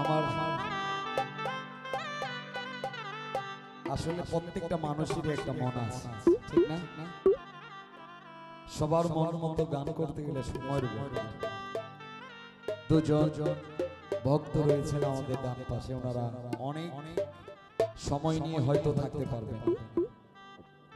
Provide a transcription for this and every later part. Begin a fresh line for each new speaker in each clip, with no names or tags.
আমার আসলে প্রত্যেকটা মানুষেরই একটা মন আছে, ঠিক না? সবার মন মতো গান করতে গেলে সময়ের দুজন ভক্ত রয়েছেন আমাদের ডান পাশে, ওনারা অনেক সময় নিয়ে হয়তো থাকতে পারবেন।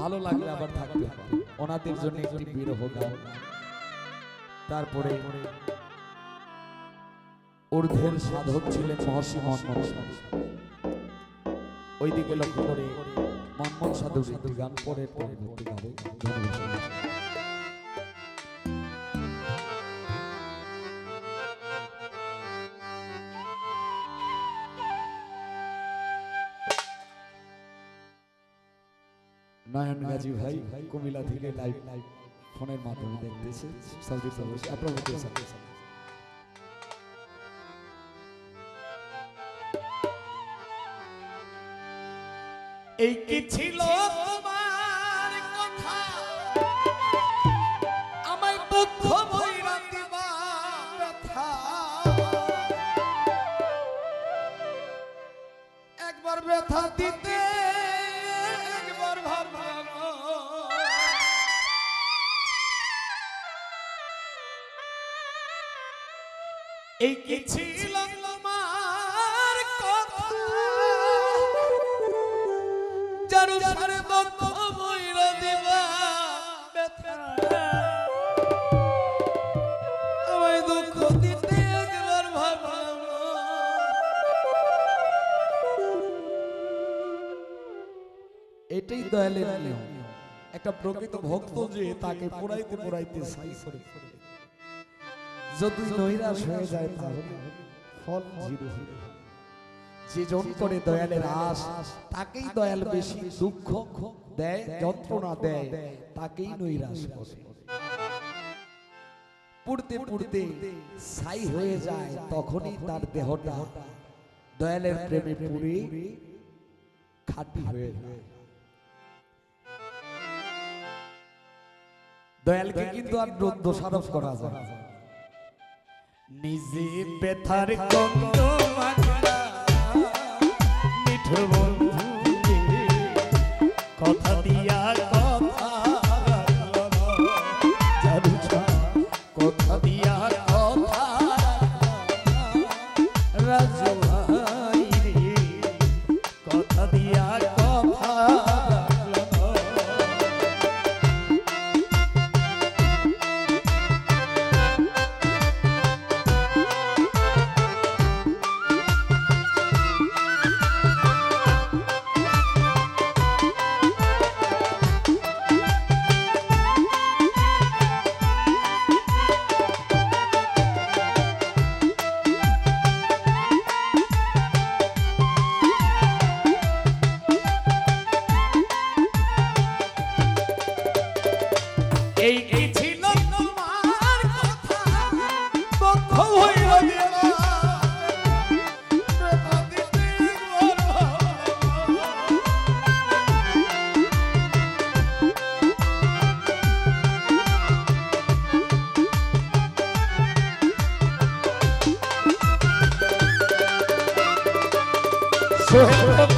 ভালো লাগলে আবার থাকতে ওনাদের জন্য একটি বিরহ গান। তারপরে ঊর্ধ্বের সাধক ছিলেন মহর্ষি মনমোহন সাধু। ওইদিকে লক্ষ্য করে মনমোহন সাধুর একটি গান পরে পরবর্তী গাবে। নয়ন গাজী ভাই, কুমিল্লা থেকে লাইভ লাইভ ফোনের মাধ্যমে দেখতেছে। প্রবেশ আপনার
এই কি ছিল তোমার কথা? আমায় দুঃখ বইরা দিবা ব্যথা। একবার ব্যথা দিতে, একবার ভাবানো এই কি ছিল
এটাই দয়ালের নিয়ম। একটা প্রকৃত ভক্ত যে তাকে পুরাইতে পুরাইতে সাই করে। যদি নৈরাশ হয়ে যায় তাহলে ফল জিরো যে জন করে দয়ালের আশ, তাকেই দয়াল বেশি দুঃখ দেয়, যন্ত্রণা দেয়, তাকেই নৈরাশ করে পুড়তে পুড়তে ছাই হয়ে যায়, তখনই তার দেহটা দয়ালের প্রেমে পুড়ে খাঁটি হয়ে যায়। দয়ালকে কিন্তু আর দোষারোপ করা যায়।
নিজে ব্যথার কন্দ মাখলা মিঠু এই কি ছিল তোমার কথা। দুঃখ হইল দিলা ব্যথা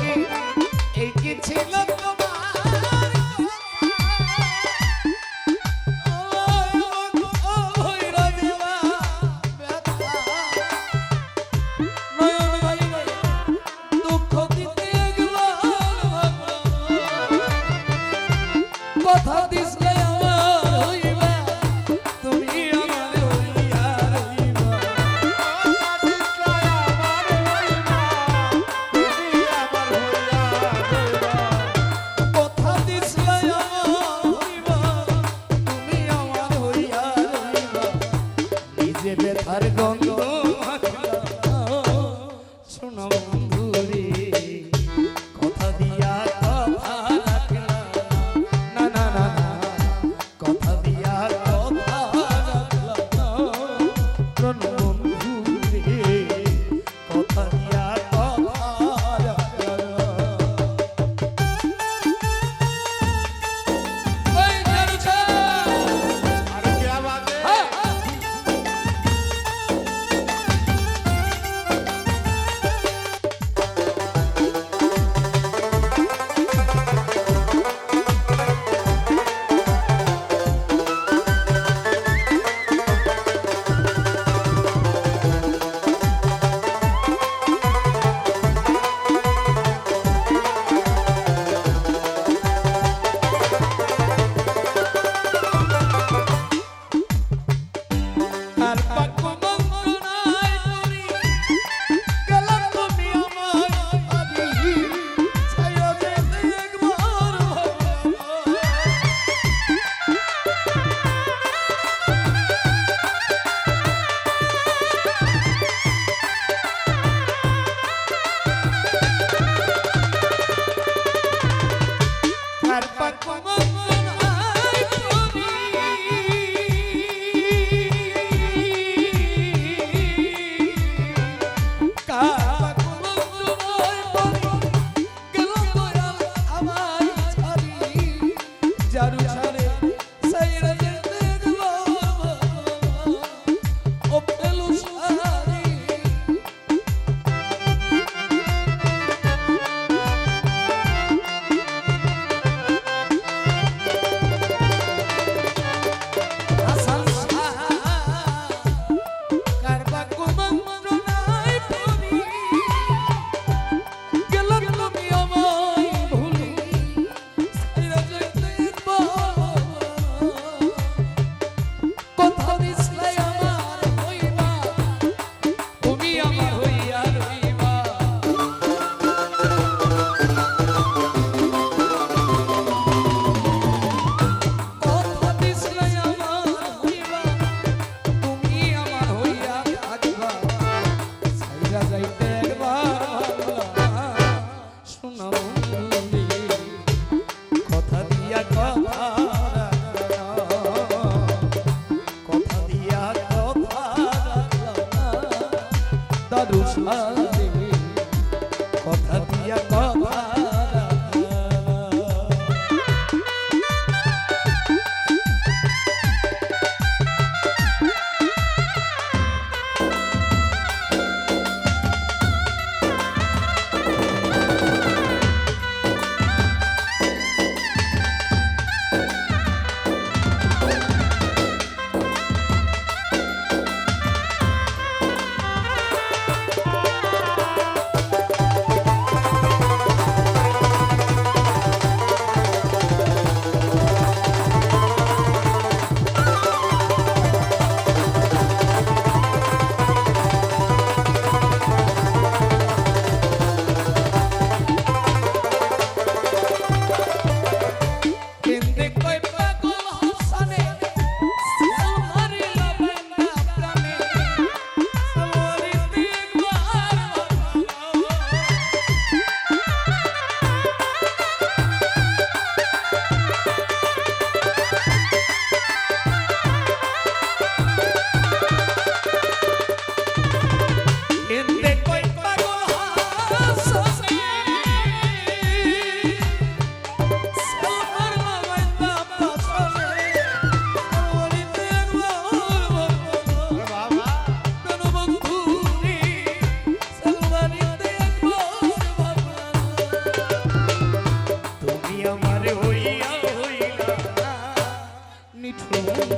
Oh.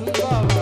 কথা